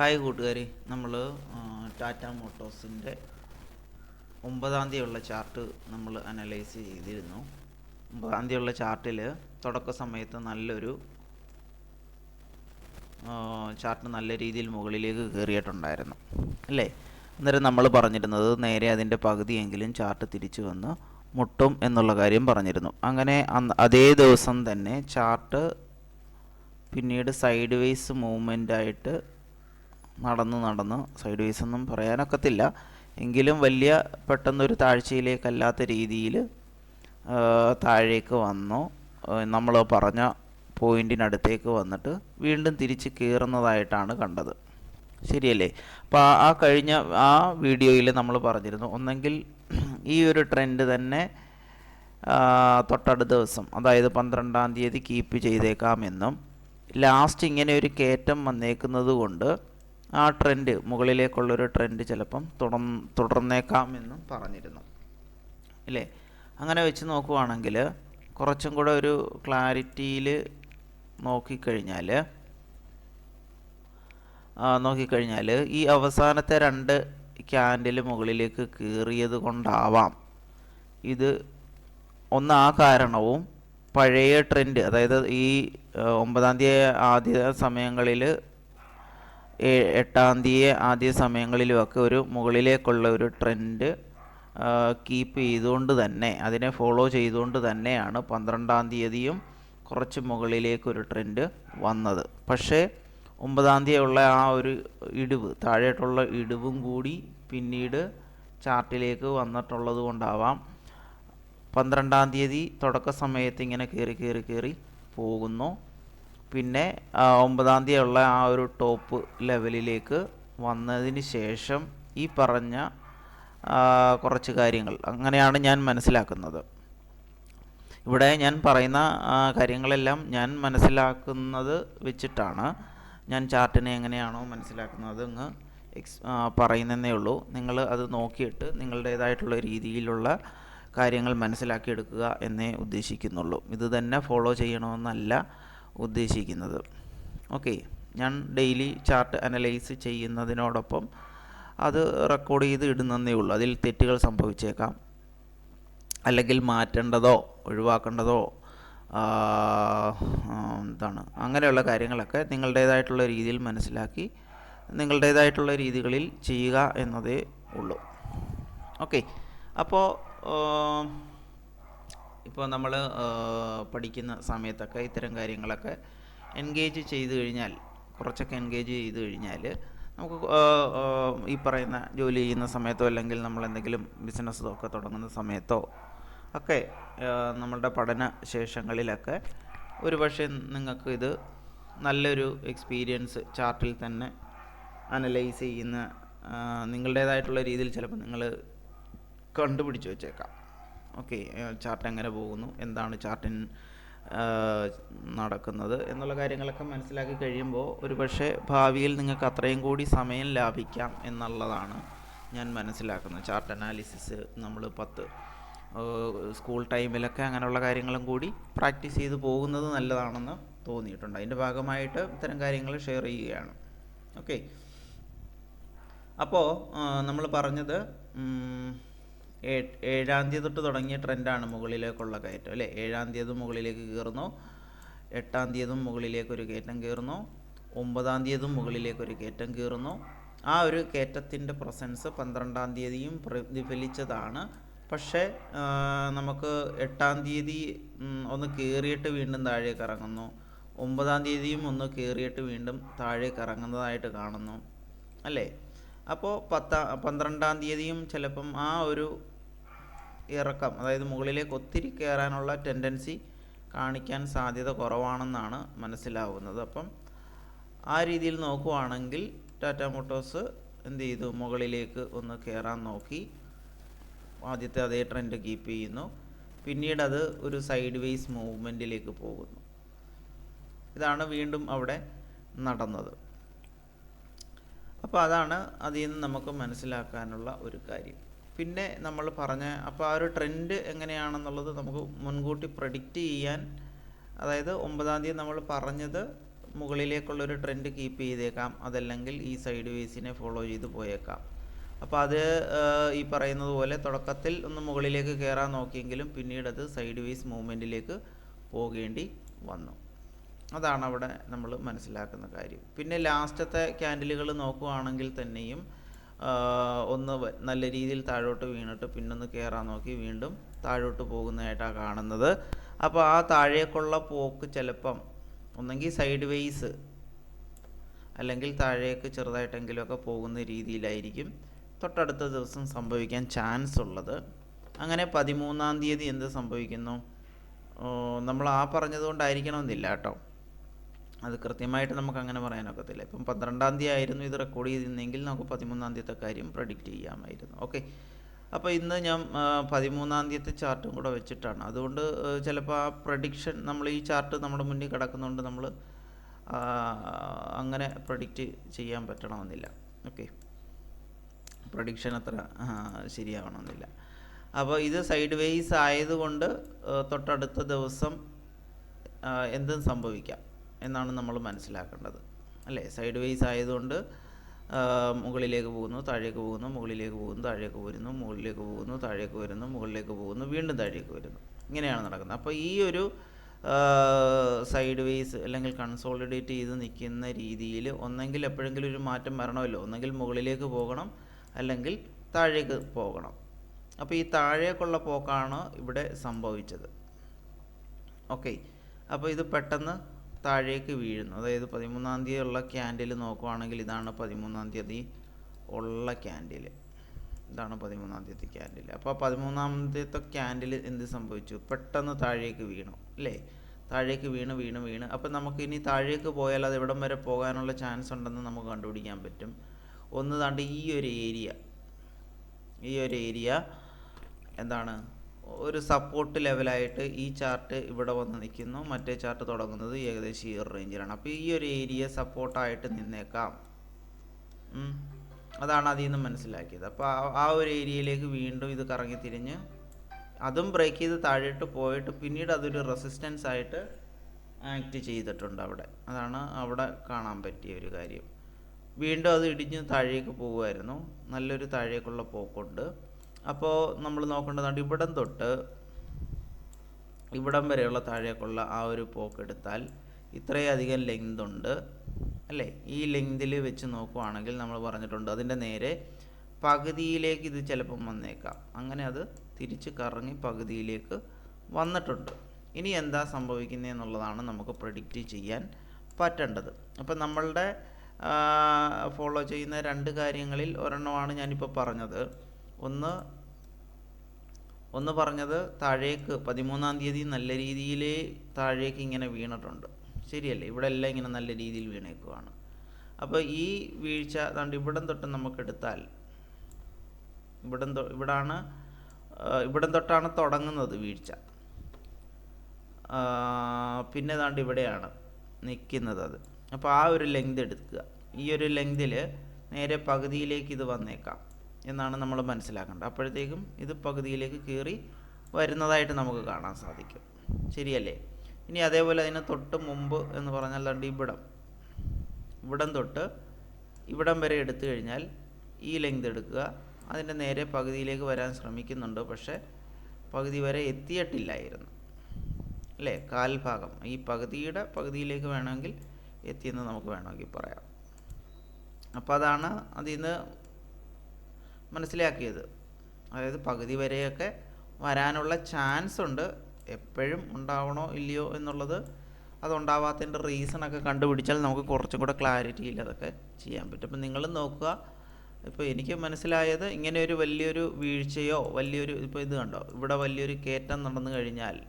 Hi കൂട്ടുകാരെ നമ്മൾ ടാറ്റ മോട്ടോഴ്സിന്റെ ഒമ്പതാം തീയതിയുള്ള ചാർട്ട് നമ്മൾ അനലൈസ് ചെയ്തിരുന്നു. ഒമ്പതാം തീയതിയുള്ള ചാർട്ടിൽ തുടക്ക സമയത്ത് നല്ലൊരു ചാർട്ട് നല്ല രീതിയിൽ മുകളിലേക്ക് കയറിയിട്ടുണ്ടായിരുന്നു. അല്ലേ? അന്നേരം നമ്മൾ പറഞ്ഞിരുന്നത് നേരെ അതിന്റെ പകുതിയെങ്കിലും ചാർട്ട് തിരിച്ചു വന്ന് മുട്ടും എന്നുള്ള കാര്യം പറഞ്ഞിരുന്നു. അങ്ങനെ അതേ ദിവസം തന്നെ ചാർട്ട് പിന്നീട് സൈഡ് വേസ് മൂവ്മെന്റ് ആയിട്ട് നടന്ന് നടന്ന് സൈഡ് വൈസ് ഒന്നും പറയാനൊക്കത്തില്ല. എങ്കിലും വലിയ പെട്ടെന്നൊരു താഴ്ചയിലേക്കല്ലാത്ത രീതിയിൽ താഴേക്ക് വന്നു. നമ്മൾ പറഞ്ഞ പോയിന്റിനടുത്തേക്ക് വന്നിട്ട് വീണ്ടും തിരിച്ച് കയറുന്നതായിട്ടാണ് കണ്ടത്. ശരിയല്ലേ? അപ്പോൾ ആ കഴിഞ്ഞ ആ വീഡിയോയിൽ നമ്മൾ പറഞ്ഞിരുന്നു ഒന്നെങ്കിൽ ഈ ഒരു ട്രെൻഡ് തന്നെ തൊട്ടടുത്ത ദിവസം അതായത് പന്ത്രണ്ടാം തീയതി കീപ്പ് ചെയ്തേക്കാമെന്നും ലാസ്റ്റ് ഇങ്ങനെ ഒരു കയറ്റം വന്നേക്കുന്നത് കൊണ്ട് ആ ട്രെൻഡ് മുകളിലേക്കുള്ളൊരു ട്രെൻഡ് ചിലപ്പം തുടർ തുടർന്നേക്കാമെന്നും പറഞ്ഞിരുന്നു. ഇല്ലേ? അങ്ങനെ വെച്ച് നോക്കുവാണെങ്കിൽ കുറച്ചും കൂടെ ഒരു ക്ലാരിറ്റിയിൽ നോക്കിക്കഴിഞ്ഞാൽ നോക്കിക്കഴിഞ്ഞാൽ ഈ അവസാനത്തെ രണ്ട് ക്യാൻഡിൽ മുകളിലേക്ക് കീറിയത് കൊണ്ടാവാം. ഇത് ഒന്ന് ആ കാരണവും പഴയ ട്രെൻഡ് അതായത് ഈ ഒമ്പതാം തീയതി ആദ്യ സമയങ്ങളിൽ എട്ടാം തീയതി ആദ്യ സമയങ്ങളിലുമൊക്കെ ഒരു മുകളിലേക്കുള്ള ഒരു ട്രെൻഡ് കീപ്പ് ചെയ്തുകൊണ്ട് തന്നെ അതിനെ ഫോളോ ചെയ്തുകൊണ്ട് തന്നെയാണ് പന്ത്രണ്ടാം തീയതിയും കുറച്ച് മുകളിലേക്കൊരു ട്രെൻഡ് വന്നത്. പക്ഷേ ഒമ്പതാം തീയതിയുള്ള ആ ഒരു ഇടിവ് താഴേട്ടുള്ള ഇടിവും കൂടി പിന്നീട് ചാർട്ടിലേക്ക് വന്നിട്ടുള്ളത് കൊണ്ടാവാം പന്ത്രണ്ടാം തീയതി തുടക്ക സമയത്ത് ഇങ്ങനെ കയറി കയറി കയറി പോകുന്നു. പിന്നെ ഒമ്പതാം തീയതി ഉള്ള ആ ഒരു ടോപ്പ് ലെവലിലേക്ക് വന്നതിന് ശേഷം ഈ പറഞ്ഞ കുറച്ച് കാര്യങ്ങൾ. അങ്ങനെയാണ് ഞാൻ മനസ്സിലാക്കുന്നത്. ഇവിടെ ഞാൻ പറയുന്ന കാര്യങ്ങളെല്ലാം ഞാൻ മനസ്സിലാക്കുന്നത് വെച്ചിട്ടാണ് ഞാൻ ചാർട്ടിനെ എങ്ങനെയാണോ മനസ്സിലാക്കുന്നത് അങ്ങ് എക്സ് പറയുന്നതേ ഉള്ളൂ. നിങ്ങൾ അത് നോക്കിയിട്ട് നിങ്ങളുടേതായിട്ടുള്ള രീതിയിലുള്ള കാര്യങ്ങൾ മനസ്സിലാക്കിയെടുക്കുക എന്നേ ഉദ്ദേശിക്കുന്നുള്ളൂ. ഇത് തന്നെ ഫോളോ ചെയ്യണമെന്നല്ല. ഉദ്ദേശിക്കുന്നത്. ഓക്കെ ഞാൻ ഡെയിലി ചാർട്ട് അനലൈസ് ചെയ്യുന്നതിനോടൊപ്പം അത് റെക്കോർഡ് ചെയ്ത് ഇടുന്നതേ ഉള്ളൂ. അതിൽ തെറ്റുകൾ സംഭവിച്ചേക്കാം. അല്ലെങ്കിൽ മാറ്റേണ്ടതോ ഒഴിവാക്കേണ്ടതോ എന്താണ് അങ്ങനെയുള്ള കാര്യങ്ങളൊക്കെ നിങ്ങളുടേതായിട്ടുള്ള രീതിയിൽ മനസ്സിലാക്കി നിങ്ങളുടേതായിട്ടുള്ള രീതികളിൽ ചെയ്യുക എന്നതേ ഉള്ളൂ. ഓക്കെ അപ്പോൾ ഇപ്പോൾ നമ്മൾ പഠിക്കുന്ന സമയത്തൊക്കെ ഇത്തരം കാര്യങ്ങളൊക്കെ എൻഗേജ് ചെയ്ത് കഴിഞ്ഞാൽ കുറച്ചൊക്കെ എൻഗേജ് ചെയ്ത് കഴിഞ്ഞാൽ നമുക്ക് ഈ പറയുന്ന ജോലി ചെയ്യുന്ന സമയത്തോ അല്ലെങ്കിൽ നമ്മൾ എന്തെങ്കിലും ബിസിനസ് ഒക്കെ തുടങ്ങുന്ന സമയത്തോ ഒക്കെ നമ്മളുടെ പഠന ശേഷങ്ങളിലൊക്കെ ഒരുപക്ഷെ നിങ്ങൾക്ക് ഇത് നല്ലൊരു എക്സ്പീരിയൻസ് ചാർട്ടിൽ തന്നെ അനലൈസ് ചെയ്യുന്ന നിങ്ങളുടേതായിട്ടുള്ള രീതിയിൽ ചിലപ്പോൾ നിങ്ങൾ കണ്ടുപിടിച്ച് വെച്ചേക്കാം. ഓക്കെ ചാർട്ട് എങ്ങനെ പോകുന്നു? എന്താണ് ചാർട്ടിൻ നടക്കുന്നത്? എന്നുള്ള കാര്യങ്ങളൊക്കെ മനസ്സിലാക്കി കഴിയുമ്പോൾ ഒരു പക്ഷേ ഭാവിയിൽ നിങ്ങൾക്ക് അത്രയും കൂടി സമയം ലാഭിക്കാം എന്നുള്ളതാണ് ഞാൻ മനസ്സിലാക്കുന്നത്. ചാർട്ട് അനാലിസിസ് നമ്മൾ പത്ത് സ്കൂൾ ടൈമിലൊക്കെ അങ്ങനെയുള്ള കാര്യങ്ങളും കൂടി പ്രാക്ടീസ് ചെയ്ത് പോകുന്നത് നല്ലതാണെന്ന് തോന്നിയിട്ടുണ്ട്. അതിന്റെ ഭാഗമായിട്ട് ഇത്തരം കാര്യങ്ങൾ ഷെയർ ചെയ്യുകയാണ്. ഓക്കെ. അപ്പോൾ നമ്മൾ പറഞ്ഞത് ഏഴാം തീയതി തൊട്ട് തുടങ്ങിയ ട്രെൻഡാണ് മുകളിലേക്കുള്ള കയറ്റം അല്ലേ? ഏഴാം തീയതി മുകളിലേക്ക് കയറുന്നു എട്ടാം തീയതി മുകളിലേക്ക് ഒരു കയറ്റം കയറുന്നു ഒമ്പതാം തീയതി മുകളിലേക്ക് ഒരു കയറ്റം കയറുന്നു. ആ ഒരു കയറ്റത്തിന്റെ പ്രസൻസ് പന്ത്രണ്ടാം തീയതിയും പ്രതിഫലിച്ചതാണ്. പക്ഷേ നമുക്ക് എട്ടാം തീയതി ഒന്ന് കയറിയിട്ട് വീണ്ടും താഴേക്ക് ഇറങ്ങുന്നു. ഒമ്പതാം തീയതിയും ഒന്ന് കയറിയിട്ട് വീണ്ടും താഴേക്ക് ഇറങ്ങുന്നതായിട്ട് കാണുന്നു അല്ലേ? അപ്പോൾ പത്താം പന്ത്രണ്ടാം തീയതിയും ചിലപ്പം ആ ഒരു ഇറക്കം അതായത് മുകളിലേക്ക് ഒത്തിരി കയറാനുള്ള ടെൻഡൻസി കാണിക്കാൻ സാധ്യത കുറവാണെന്നാണ് മനസ്സിലാവുന്നത്. അപ്പം ആ രീതിയിൽ നോക്കുവാണെങ്കിൽ ടാറ്റ മോട്ടോഴ്സ് എന്ത് ചെയ്തു? മുകളിലേക്ക് ഒന്ന് കയറാൻ നോക്കി. ആദ്യത്തെ അതേ ട്രെൻഡ് കീപ്പ് ചെയ്യുന്നു. പിന്നീട് അത് ഒരു സൈഡ് വെയ്സ് മൂവ്മെന്റിലേക്ക് പോകുന്നു. ഇതാണ് വീണ്ടും അവിടെ നടന്നത്. അപ്പോൾ അതാണ് അതിൽ നിന്ന് നമുക്ക് മനസ്സിലാക്കാനുള്ള ഒരു കാര്യം. പിന്നെ നമ്മൾ പറഞ്ഞ അപ്പോൾ ആ ഒരു ട്രെൻഡ് എങ്ങനെയാണെന്നുള്ളത് നമുക്ക് മുൻകൂട്ടി പ്രഡിക്റ്റ് ചെയ്യാൻ അതായത് ഒമ്പതാം തീയതി നമ്മൾ പറഞ്ഞത് മുകളിലേക്കുള്ളൊരു ട്രെൻഡ് കീപ്പ് ചെയ്തേക്കാം. അതല്ലെങ്കിൽ ഈ സൈഡ് വേസിനെ ഫോളോ ചെയ്ത് പോയേക്കാം. അപ്പോൾ അത് ഈ പറയുന്നത് പോലെ തുടക്കത്തിൽ ഒന്ന് മുകളിലേക്ക് കയറാൻ നോക്കിയെങ്കിലും പിന്നീട് അത് സൈഡ് വേസ് മൂവ്മെന്റിലേക്ക് പോകേണ്ടി വന്നു. അതാണ് അവിടെ നമ്മൾ മനസ്സിലാക്കുന്ന കാര്യം. പിന്നെ ലാസ്റ്റത്തെ ക്യാൻഡിലുകൾ നോക്കുകയാണെങ്കിൽ തന്നെയും ഒന്ന് നല്ല രീതിയിൽ താഴോട്ട് വീണിട്ട് പിന്നൊന്ന് കയറാൻ നോക്കി വീണ്ടും താഴോട്ട് പോകുന്നതായിട്ടാണ് കാണുന്നത്. അപ്പോൾ ആ താഴേക്കുള്ള പോക്ക് ചിലപ്പം ഒന്നെങ്കിൽ സൈഡ് വേയ്സ് അല്ലെങ്കിൽ താഴേക്ക് ചെറുതായിട്ടെങ്കിലുമൊക്കെ പോകുന്ന രീതിയിലായിരിക്കും. തൊട്ടടുത്ത ദിവസം സംഭവിക്കാൻ ചാൻസ് ഉള്ളത്. അങ്ങനെ പതിമൂന്നാം തീയതി എന്ത് സംഭവിക്കുന്നു? നമ്മൾ ആ പറഞ്ഞതുകൊണ്ടായിരിക്കണമെന്നില്ല കേട്ടോ. അത് കൃത്യമായിട്ട് നമുക്ക് അങ്ങനെ പറയാനൊക്കത്തില്ല. ഇപ്പം പന്ത്രണ്ടാം തീയതി ആയിരുന്നു ഇത് റെക്കോർഡ് ചെയ്തിരുന്നെങ്കിൽ നമുക്ക് പതിമൂന്നാം തീയത്തെ കാര്യം പ്രഡിക്റ്റ് ചെയ്യാമായിരുന്നു. ഓക്കെ അപ്പോൾ ഇന്ന് ഞാൻ പതിമൂന്നാം തീയതി ചാർട്ടും കൂടെ വെച്ചിട്ടാണ്. അതുകൊണ്ട് ചിലപ്പോൾ ആ പ്രഡിക്ഷൻ നമ്മൾ ഈ ചാർട്ട് നമ്മുടെ മുന്നിൽ കിടക്കുന്നതുകൊണ്ട് നമ്മൾ അങ്ങനെ പ്രഡിക്റ്റ് ചെയ്യാൻ പറ്റണമെന്നില്ല. ഓക്കെ പ്രഡിക്ഷൻ അത്ര ശരിയാവണമെന്നില്ല. അപ്പോൾ ഇത് സൈഡ് വേയ്സ് ആയതുകൊണ്ട് തൊട്ടടുത്ത ദിവസം എന്തും സംഭവിക്കാം. എന്നാണ് നമ്മൾ മനസ്സിലാക്കേണ്ടത്. അല്ലേ? സൈഡ് വൈസ് ആയതുകൊണ്ട് മുകളിലേക്ക് പോകുന്നു താഴേക്ക് പോകുന്നു മുകളിലേക്ക് പോകുന്നു താഴേക്ക് വരുന്നു മുകളിലേക്ക് പോകുന്നു താഴേക്ക് വരുന്നു മുകളിലേക്ക് പോകുന്നു വീണ്ടും താഴേക്ക് വരുന്നു. ഇങ്ങനെയാണ് നടക്കുന്നത്. അപ്പോൾ ഈ ഒരു സൈഡ് വൈസ് അല്ലെങ്കിൽ കൺസോളിഡേറ്റ് ചെയ്ത് നിൽക്കുന്ന രീതിയിൽ ഒന്നെങ്കിൽ എപ്പോഴെങ്കിലും ഒരു മാറ്റം വരണമല്ലോ? ഒന്നെങ്കിൽ മുകളിലേക്ക് പോകണം അല്ലെങ്കിൽ താഴേക്ക് പോകണം. അപ്പോൾ ഈ താഴേക്കുള്ള പോക്കാണ് ഇവിടെ സംഭവിച്ചത്. ഓക്കെ. അപ്പോൾ ഇത് പെട്ടെന്ന് താഴേക്ക് വീഴുന്നു. അതായത് പതിമൂന്നാം തീയതി ഉള്ള ക്യാൻഡിൽ നോക്കുവാണെങ്കിൽ ഇതാണ് പതിമൂന്നാം തീയതി ഉള്ള ക്യാൻഡിൽ. ഇതാണ് പതിമൂന്നാം തീയതി ക്യാൻഡിൽ. അപ്പോൾ പതിമൂന്നാം തീയതി ക്യാൻഡിൽ എന്ത് സംഭവിച്ചു? പെട്ടെന്ന് താഴേക്ക് വീണു അല്ലേ? താഴേക്ക് വീണ് വീണ് വീണ്. അപ്പോൾ നമുക്ക് ഇനി താഴേക്ക് പോയാൽ അത് എവിടം വരെ പോകാനുള്ള ചാൻസ് ഉണ്ടെന്ന് നമുക്ക് കണ്ടുപിടിക്കാൻ പറ്റും. ഒന്ന് താണ്ട് ഈ ഒരു ഏരിയ ഈ ഒരു ഏരിയ എന്താണ്? ഒരു സപ്പോർട്ട് ലെവലായിട്ട് ഈ ചാർട്ട് ഇവിടെ വന്ന് നിൽക്കുന്നു. മറ്റേ ചാർട്ട് തുടങ്ങുന്നത് ഏകദേശം ഈ ഒരു റേഞ്ചിലാണ് അപ്പോൾ ഈ ഒരു ഏരിയ സപ്പോർട്ടായിട്ട് നിന്നേക്കാം. അതാണ് അതിൽ നിന്ന് മനസ്സിലാക്കിയത്. അപ്പോൾ ആ- ഒരു ഏരിയയിലേക്ക് വീണ്ടും ഇത് കറങ്ങി തിരിഞ്ഞ് അതും ബ്രേക്ക് ചെയ്ത് താഴോട്ട് പോയിട്ട് പിന്നീട് അതൊരു റെസിസ്റ്റൻസ് ആയിട്ട് ആക്ട് ചെയ്തിട്ടുണ്ട് അവിടെ. അതാണ് അവിടെ കാണാൻ പറ്റിയ ഒരു കാര്യം. വീണ്ടും അത് ഇടിഞ്ഞ് താഴേക്ക് പോകുമായിരുന്നു നല്ലൊരു താഴേക്കുള്ള പോക്കുണ്ട്. അപ്പോൾ നമ്മൾ നോക്കേണ്ടതാണ് ഇവിടം തൊട്ട് ഇവിടം വരെയുള്ള താഴേക്കുള്ള ആ ഒരു പോക്ക് എടുത്താൽ ഇത്രയധികം ലെങ്ത് ഉണ്ട്. അല്ലേ? ഈ ലെങ്തിൽ വെച്ച് നോക്കുവാണെങ്കിൽ നമ്മൾ പറഞ്ഞിട്ടുണ്ട് അതിന്റെ നേരെ പകുതിയിലേക്ക് ഇത് ചിലപ്പം വന്നേക്കാം. അങ്ങനെ അത് തിരിച്ച് കറങ്ങി പകുതിയിലേക്ക് വന്നിട്ടുണ്ട്. ഇനി എന്താ സംഭവിക്കുന്നതെന്നുള്ളതാണ് നമുക്ക് പ്രഡിക്റ്റ് ചെയ്യാൻ പറ്റേണ്ടത്. അപ്പം നമ്മളുടെ ഫോളോ ചെയ്യുന്ന രണ്ട് കാര്യങ്ങളിൽ ഒരെണ്ണമാണ് ഞാനിപ്പോൾ പറഞ്ഞത്. ഒന്ന് ഒന്ന് പറഞ്ഞത് താഴേക്ക് പതിമൂന്നാം തീയതി നല്ല രീതിയിൽ താഴേക്ക് ഇങ്ങനെ വീണിട്ടുണ്ട്. ശരിയല്ലേ? ഇവിടെ എല്ലാം ഇങ്ങനെ നല്ല രീതിയിൽ വീണേക്കുവാണ്. അപ്പോൾ ഈ വീഴ്ച അതുകൊണ്ട് ഇവിടം തൊട്ട് നമുക്ക് എടുത്താൽ ഇവിടം ഇവിടാണ് ഇവിടം തൊട്ടാണ് തുടങ്ങുന്നത് വീഴ്ച. പിന്നെ ദാണ്ട് ഇവിടെയാണ് നിൽക്കുന്നത് അത്. അപ്പോൾ ആ ഒരു ലെങ്ത് എടുക്കുക. ഈ ഒരു ലെങ്തിൽ നേരെ പകുതിയിലേക്ക് ഇത് വന്നേക്കാം. എന്നാണ് നമ്മൾ മനസ്സിലാക്കേണ്ടത്. അപ്പോഴത്തേക്കും ഇത് പകുതിയിലേക്ക് കീറി വരുന്നതായിട്ട് നമുക്ക് കാണാൻ സാധിക്കും. ശരിയല്ലേ? ഇനി അതേപോലെ അതിന് തൊട്ട് മുമ്പ് എന്ന് പറഞ്ഞാൽ രണ്ട് ഇവിടം. ഇവിടം തൊട്ട് ഇവിടം വരെ എടുത്തു കഴിഞ്ഞാൽ ഈ ലെങ്ത് എടുക്കുക. അതിന്റെ നേരെ പകുതിയിലേക്ക് വരാൻ ശ്രമിക്കുന്നുണ്ട്. പക്ഷേ പകുതി വരെ എത്തിയിട്ടില്ലായിരുന്നു. അല്ലേ? കാൽഭാഗം. ഈ പകുതിയുടെ പകുതിയിലേക്ക് വേണമെങ്കിൽ എത്തിയെന്ന് നമുക്ക് വേണമെങ്കിൽ പറയാം. അപ്പോൾ അതാണ് അതിൽ നിന്ന് മനസ്സിലാക്കിയത്. അതായത് പകുതി വരെയൊക്കെ വരാനുള്ള ചാൻസ് ഉണ്ട്. എപ്പോഴും ഉണ്ടാവണോ ഇല്ലയോ എന്നുള്ളത് അതുണ്ടാവാത്തതിന്റെ റീസണൊക്കെ കണ്ടുപിടിച്ചാൽ നമുക്ക് കുറച്ചും കൂടെ ക്ലാരിറ്റിയിൽ അതൊക്കെ ചെയ്യാൻ പറ്റും. അപ്പം നിങ്ങൾ നോക്കുക. ഇപ്പോൾ എനിക്ക് മനസ്സിലായത് ഇങ്ങനെ ഒരു വലിയൊരു വീഴ്ചയോ വലിയൊരു ഇപ്പോൾ ഇത് കണ്ടോ? ഇവിടെ വലിയൊരു കയറ്റം നടന്നു കഴിഞ്ഞാൽ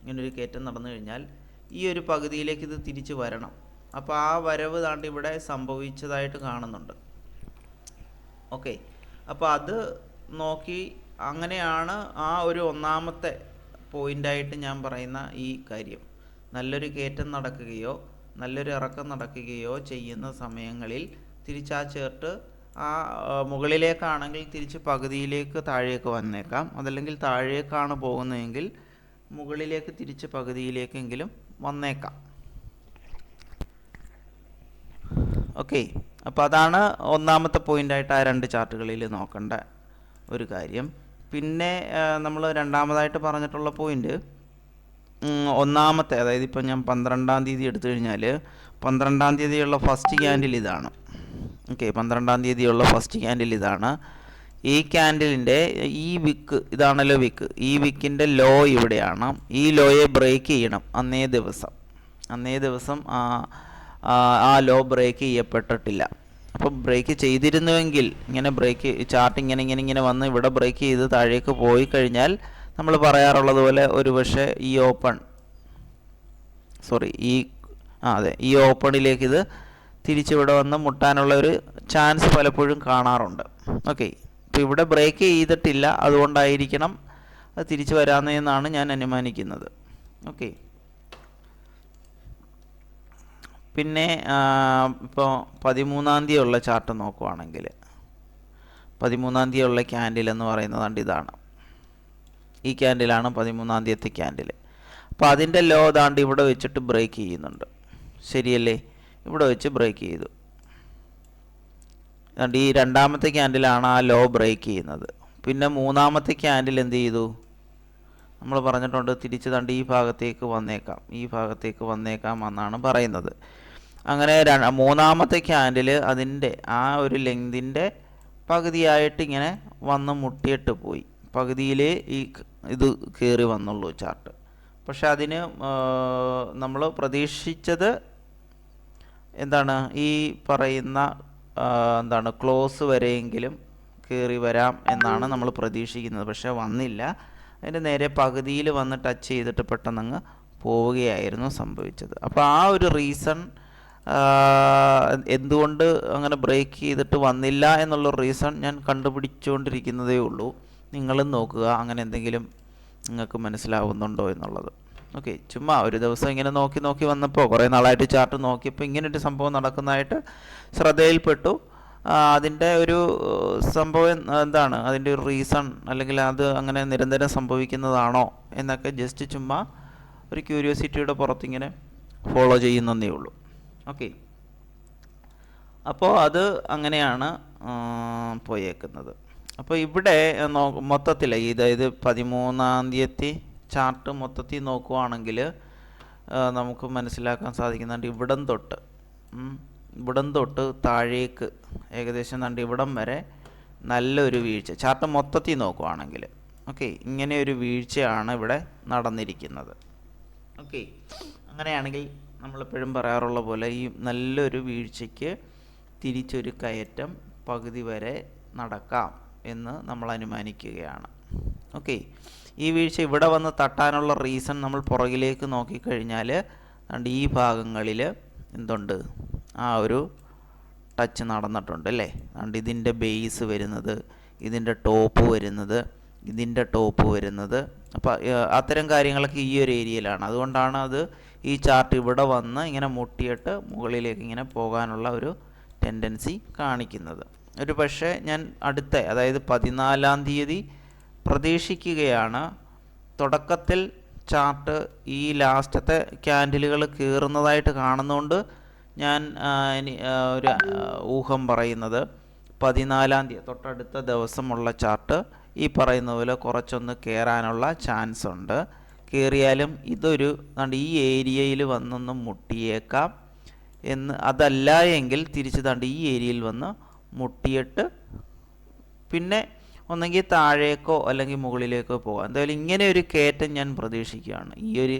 ഇങ്ങനൊരു കയറ്റം നടന്നു കഴിഞ്ഞാൽ ഈ ഒരു പകുതിയിലേക്ക് ഇത് തിരിച്ച് വരണം. അപ്പോൾ ആ വരവ് താണ്ട് ഇവിടെ സംഭവിച്ചതായിട്ട് കാണുന്നുണ്ട്. ഓക്കെ. അപ്പോൾ അത് നോക്കി അങ്ങനെയാണ് ആ ഒരു ഒന്നാമത്തെ പോയിന്റായിട്ട് ഞാൻ പറയുന്ന ഈ കാര്യം. നല്ലൊരു കയറ്റം നടക്കുകയോ നല്ലൊരു ഇറക്കം നടക്കുകയോ ചെയ്യുന്ന സമയങ്ങളിൽ തിരിച്ചാ ചേർട്ട് ആ മുകളിലേക്കാണെങ്കിൽ തിരിച്ച് പകുതിയിലേക്ക് താഴേക്ക് വന്നേക്കാം. അതല്ലെങ്കിൽ താഴേക്കാണ് പോകുന്നതെങ്കിൽ മുകളിലേക്ക് തിരിച്ച് പകുതിയിലേക്കെങ്കിലും വന്നേക്കാം. ഓക്കെ അപ്പോൾ അതാണ് ഒന്നാമത്തെ പോയിന്റായിട്ട് ആ രണ്ട് ചാർട്ടുകളിൽ നോക്കേണ്ട ഒരു കാര്യം. പിന്നെ നമ്മൾ രണ്ടാമതായിട്ട് പറഞ്ഞിട്ടുള്ള പോയിന്റ് ഒന്നാമത്തെ അതായത് ഇപ്പം ഞാൻ പന്ത്രണ്ടാം തീയതി എടുത്തു കഴിഞ്ഞാൽ പന്ത്രണ്ടാം തീയതിയുള്ള ഫസ്റ്റ് ക്യാൻഡിൽ ഇതാണ്. ഓക്കെ പന്ത്രണ്ടാം തീയതിയുള്ള ഫസ്റ്റ് ക്യാൻഡിൽ ഇതാണ്. ഈ ക്യാൻഡിലിന്റെ ഈ വിക്ക് ഇതാണല്ലോ വിക്ക് ഈ വിക്കിന്റെ ലോ ഇവിടെയാണ്. ഈ ലോയെ ബ്രേക്ക് ചെയ്യണം. അന്നേ ദിവസം. അന്നേ ദിവസം ആ ലോ ബ്രേക്ക് ചെയ്യപ്പെട്ടിട്ടില്ല. അപ്പം ബ്രേക്ക് ചെയ്തിരുന്നുവെങ്കിൽ ഇങ്ങനെ ബ്രേക്ക് ചാർട്ട് ഇങ്ങനെ ഇങ്ങനെ ഇങ്ങനെ വന്ന് ഇവിടെ ബ്രേക്ക് ചെയ്ത് താഴേക്ക് പോയി കഴിഞ്ഞാൽ നമ്മൾ പറയാറുള്ളത് പോലെ ഒരു പക്ഷേ ഈ ഓപ്പൺ സോറി ഈ ആ അതെ ഈ ഓപ്പണിലേക്ക് ഇത് തിരിച്ചിവിടെ വന്ന് മുട്ടാനുള്ള ഒരു ചാൻസ് പലപ്പോഴും കാണാറുണ്ട്. ഓക്കെ ഇപ്പോൾ ഇവിടെ ബ്രേക്ക് ചെയ്തിട്ടില്ല അതുകൊണ്ടായിരിക്കണം അത് തിരിച്ചു വരാമെന്നാണ് ഞാൻ അനുമാനിക്കുന്നത്. ഓക്കെ. പിന്നെ ഇപ്പോൾ പതിമൂന്നാം തീയതി ഉള്ള ചാർട്ട് നോക്കുവാണെങ്കിൽ പതിമൂന്നാം തീയതി ഉള്ള ക്യാൻഡിൽ എന്ന് പറയുന്നത് കണ്ട് ഇതാണ്. ഈ ക്യാൻഡിലാണ് പതിമൂന്നാം തീയതി ക്യാൻഡിൽ. അപ്പോൾ അതിന്റെ ലോ ദാണ്ട് ഇവിടെ വെച്ചിട്ട് ബ്രേക്ക് ചെയ്യുന്നുണ്ട്. ശരിയല്ലേ? ഇവിടെ വെച്ച് ബ്രേക്ക് ചെയ്തു. ഈ രണ്ടാമത്തെ ക്യാൻഡിലാണ് ആ ലോ ബ്രേക്ക് ചെയ്യുന്നത്. പിന്നെ മൂന്നാമത്തെ ക്യാൻഡിൽ എന്ത് ചെയ്തു? നമ്മൾ പറഞ്ഞിട്ടുണ്ട് തിരിച്ച് തണ്ട് ഈ ഭാഗത്തേക്ക് വന്നേക്കാം ഈ ഭാഗത്തേക്ക് വന്നേക്കാം എന്നാണ് പറയുന്നത്. അങ്ങനെ മൂന്നാമത്തെ ക്യാൻഡിൽ അതിന്റെ ആ ഒരു ലെങ്തിന്റെ പകുതിയായിട്ട് ഇങ്ങനെ വന്ന് മുട്ടിയിട്ട് പോയി. പകുതിയിൽ ഈ ഇത് കയറി വന്നുള്ളൂ ചാർട്ട്. പക്ഷെ അതിന് നമ്മൾ പ്രതീക്ഷിച്ചത് എന്താണ്? ഈ പറയുന്ന എന്താണ് ക്ലോസ് വരെയെങ്കിലും കയറി വരാം എന്നാണ് നമ്മൾ പ്രതീക്ഷിക്കുന്നത്. പക്ഷെ വന്നില്ല. അതിന്റെ നേരെ പകുതിയിൽ വന്ന് ടച്ച് ചെയ്തിട്ട് പെട്ടെന്ന് അങ്ങ് പോവുകയായിരുന്നു സംഭവിച്ചത്. അപ്പോൾ ആ ഒരു റീസൺ എന്തുകൊണ്ട് അങ്ങനെ ബ്രേക്ക് ചെയ്തിട്ട് വന്നില്ല എന്നുള്ള റീസൺ ഞാൻ കണ്ടുപിടിച്ചുകൊണ്ടിരിക്കുന്നതേ ഉള്ളൂ. നിങ്ങളും നോക്കുക അങ്ങനെ എന്തെങ്കിലും നിങ്ങൾക്ക് മനസ്സിലാവുന്നുണ്ടോ എന്നുള്ളത്. ഓക്കെ ചുമ്മാ ഒരു ദിവസം ഇങ്ങനെ നോക്കി നോക്കി വന്നപ്പോൾ കുറേ നാളായിട്ട് ചാർട്ട് നോക്കിയപ്പോൾ ഇങ്ങനെ ഒരു സംഭവം നടക്കുന്നതായിട്ട് ശ്രദ്ധയിൽപ്പെട്ടു. അതിന്റെ ഒരു സംഭവം എന്താണ്? അതിന്റെ ഒരു റീസൺ അല്ലെങ്കിൽ അത് അങ്ങനെ നിരന്തരം സംഭവിക്കുന്നതാണോ എന്നൊക്കെ ജസ്റ്റ് ചുമ്മാ ഒരു ക്യൂരിയോസിറ്റിയുടെ പുറത്തിങ്ങനെ ഫോളോ ചെയ്യുന്നതേ ഉള്ളൂ. ഓക്കെ അപ്പോൾ അത് അങ്ങനെയാണ് പോയേക്കുന്നത്. അപ്പോൾ ഇവിടെ നോ മൊത്തത്തിൽ അതായത് പതിമൂന്നാം തീയതി ചാർട്ട് മൊത്തത്തിൽ നോക്കുവാണെങ്കിൽ നമുക്ക് മനസ്സിലാക്കാൻ സാധിക്കുന്നുണ്ട് ഇവിടം തൊട്ട് ഇവിടം തൊട്ട് താഴേക്ക് ഏകദേശം കണ്ട് ഇവിടം വരെ നല്ലൊരു വീഴ്ച. ചാർട്ട് മൊത്തത്തിൽ നോക്കുവാണെങ്കിൽ ഓക്കെ ഇങ്ങനെ ഒരു വീഴ്ചയാണ് ഇവിടെ നടന്നിരിക്കുന്നത്. ഓക്കെ അങ്ങനെയാണെങ്കിൽ നമ്മളെപ്പോഴും പറയാറുള്ള പോലെ ഈ നല്ലൊരു വീഴ്ചയ്ക്ക് തിരിച്ചൊരു കയറ്റം പകുതി വരെ നടക്കാം എന്ന് നമ്മൾ അനുമാനിക്കുകയാണ്. ഓക്കെ ഈ വീഴ്ച ഇവിടെ വന്ന് തട്ടാനുള്ള റീസൺ നമ്മൾ പുറകിലേക്ക് നോക്കിക്കഴിഞ്ഞാൽ ഈ ഭാഗങ്ങളിൽ എന്തുണ്ട്? ആ ഒരു ടച്ച് നടന്നിട്ടുണ്ട് അല്ലേ? അതുകൊണ്ട് ഇതിന്റെ ബേസ് വരുന്നത് ഇതിന്റെ ടോപ്പ് വരുന്നത് ഇതിന്റെ ടോപ്പ് വരുന്നത്. അപ്പോൾ അത്തരം കാര്യങ്ങളൊക്കെ ഈ ഒരു ഏരിയയിലാണ് അതുകൊണ്ടാണ് അത് ഈ ചാർട്ട് ഇവിടെ വന്ന് ഇങ്ങനെ മുട്ടിയിട്ട് മുകളിലേക്ക് ഇങ്ങനെ പോകാനുള്ള ഒരു ടെൻഡൻസി കാണിക്കുന്നത്. ഒരു പക്ഷേ ഞാൻ അടുത്ത അതായത് പതിനാലാം തീയതി പ്രതീക്ഷിക്കുകയാണ് തുടക്കത്തിൽ ചാർട്ട് ഈ ലാസ്റ്റത്തെ ക്യാൻഡിലുകൾ കീറുന്നതായിട്ട് കാണുന്നതുകൊണ്ട് ഞാൻ ഒരു ഊഹം പറയുന്നത് പതിനാലാം തീയതി തൊട്ടടുത്ത ദിവസമുള്ള ചാർട്ട്. ഈ പറയുന്ന പോലെ കുറച്ചൊന്ന് കയറാനുള്ള ചാൻസ് ഉണ്ട്. കയറിയാലും ഇതൊരു ഈ ഏരിയയിൽ വന്നൊന്ന് മുട്ടിയേക്കാം എന്ന് അതല്ല എങ്കിൽ തിരിച്ച് തണ്ട് ഈ ഏരിയയിൽ വന്ന് മുട്ടിയിട്ട് പിന്നെ ഒന്നെങ്കിൽ താഴേക്കോ അല്ലെങ്കിൽ മുകളിലേക്കോ പോകാം. എന്തായാലും ഇങ്ങനെ ഒരു കയറ്റം ഞാൻ പ്രതീക്ഷിക്കുകയാണ്. ഈ ഒരു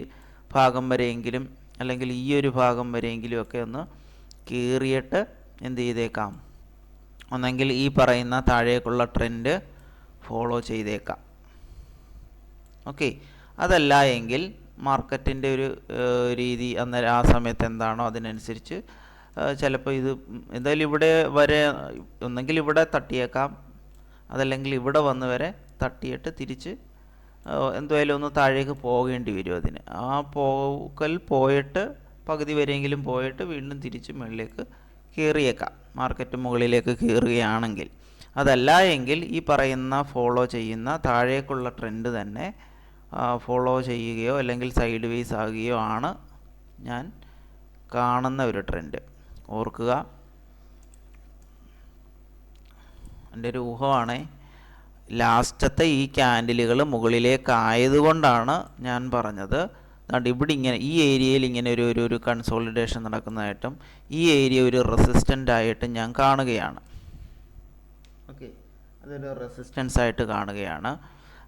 ഭാഗം വരെയെങ്കിലും അല്ലെങ്കിൽ ഈ ഒരു ഭാഗം വരെയെങ്കിലും ഒക്കെ ഒന്ന് കീറിയിട്ട് എന്ത് ചെയ്തേക്കാം? ഒന്നെങ്കിൽ ഈ പറയുന്ന താഴേക്കുള്ള ട്രെൻഡ് ഫോളോ ചെയ്തേക്കാം. ഓക്കെ അതല്ല എങ്കിൽ മാർക്കറ്റിന്റെ ഒരു രീതി അന്നേരം ആ സമയത്ത് എന്താണോ അതിനനുസരിച്ച് ചിലപ്പോൾ ഇത് എന്തായാലും ഇവിടെ വരെ ഒന്നെങ്കിൽ ഇവിടെ തട്ടിയേക്കാം. അതല്ലെങ്കിൽ ഇവിടെ വന്ന് വരെ തട്ടിയിട്ട് തിരിച്ച് എന്തായാലും ഒന്ന് താഴേക്ക് പോകേണ്ടി വരും അതിന്. ആ പോക്കൽ പോയിട്ട് പകുതി വരെയെങ്കിലും പോയിട്ട് വീണ്ടും തിരിച്ച് മുകളിലേക്ക് കയറിയേക്കാം. മാർക്കറ്റ് മുകളിലേക്ക് കയറുകയാണെങ്കിൽ. അതല്ല എങ്കിൽ ഈ പറയുന്ന ഫോളോ ചെയ്യുന്ന താഴേക്കുള്ള ട്രെൻഡ് തന്നെ ഫോളോ ചെയ്യുകയോ അല്ലെങ്കിൽ സൈഡ് വേസ് ആകുകയോ ആണ് ഞാൻ കാണുന്ന ഒരു ട്രെൻഡ് ഓർക്കുക. എന്റെ ഒരു ഊഹമാണേ. ലാസ്റ്റത്തെ ഈ ക്യാൻഡിലുകൾ മുകളിലേക്കായതുകൊണ്ടാണ് ഞാൻ പറഞ്ഞത്. അതുകൊണ്ട് ഇവിടെ ഇങ്ങനെ ഈ ഏരിയയിൽ ഇങ്ങനെ ഒരു ഒരു ഒരു കൺസോളിഡേഷൻ നടക്കുന്നതായിട്ടും ഈ ഏരിയ ഒരു റെസിസ്റ്റന്റ് ആയിട്ടും ഞാൻ കാണുകയാണ്. ഓക്കെ അതൊരു റെസിസ്റ്റൻസ് ആയിട്ട് കാണുകയാണ്.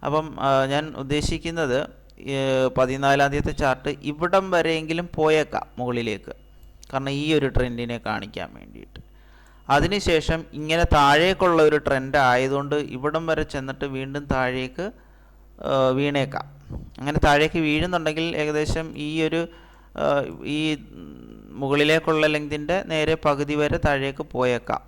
അപ്പം ഞാൻ ഉദ്ദേശിക്കുന്നത് ഈ പതിനാലാം തീയതി ചാർട്ട് ഇവിടം വരെയെങ്കിലും പോയേക്കാം മുകളിലേക്ക്. കാരണം ഈ ഒരു ട്രെൻഡിനെ കാണിക്കാൻ വേണ്ടിയിട്ട്. അതിനുശേഷം ഇങ്ങനെ താഴേക്കുള്ള ഒരു ട്രെൻഡ് ആയതുകൊണ്ട് ഇവിടം വരെ ചെന്നിട്ട് വീണ്ടും താഴേക്ക് വീണേക്കാം. അങ്ങനെ താഴേക്ക് വീഴുന്നുണ്ടെങ്കിൽ ഏകദേശം ഈ ഒരു ഈ മുകളിലേക്കുള്ള ലെങ്തിന്റെ നേരെ പകുതി വരെ താഴേക്ക് പോയേക്കാം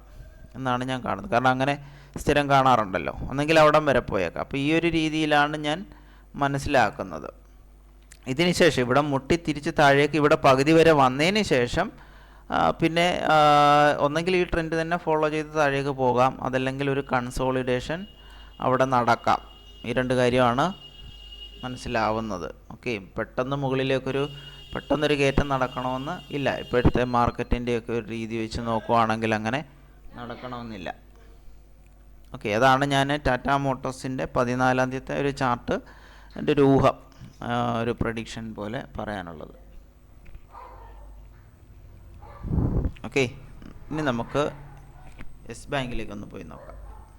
എന്നാണ് ഞാൻ കാണുന്നത്. കാരണം അങ്ങനെ സ്ഥിരം കാണാറുണ്ടല്ലോ. ഒന്നെങ്കിൽ അവിടം വരെ പോയേക്കാം. അപ്പോൾ ഈ ഒരു രീതിയിലാണ് ഞാൻ മനസ്സിലാക്കുന്നത്. ഇതിനുശേഷം ഇവിടെ മുട്ടി തിരിച്ച് താഴേക്ക് ഇവിടെ പകുതി വരെ വന്നതിന് ശേഷം പിന്നെ ഒന്നെങ്കിൽ ഈ ട്രെൻഡ് തന്നെ ഫോളോ ചെയ്ത് താഴേക്ക് പോകാം. അതല്ലെങ്കിൽ ഒരു കൺസോളിഡേഷൻ അവിടെ നടക്കാം. ഈ രണ്ട് കാര്യമാണ് മനസ്സിലാവുന്നത്. ഓക്കെ പെട്ടെന്ന് മുകളിലേക്കൊരു പെട്ടെന്നൊരു കയറ്റം നടക്കണമെന്ന് ഇല്ല. ഇപ്പോഴത്തെ മാർക്കറ്റിന്റെയൊക്കെ ഒരു രീതി വെച്ച് നോക്കുവാണെങ്കിൽ അങ്ങനെ നടക്കണമെന്നില്ല. ഓക്കെ അതാണ് ഞാൻ ടാറ്റ മോട്ടോഴ്സിന്റെ പതിനാലാം തീയതി ഒരു ചാർട്ട് എന്റെ ഒരു ഊഹം. ഒരു പ്രഡിക്ഷൻ പോലെ പറയാനുള്ളത്. ഓക്കെ. ഇനി നമുക്ക് യെസ് ബാങ്കിലേക്ക് ഒന്ന് പോയി നോക്കാം.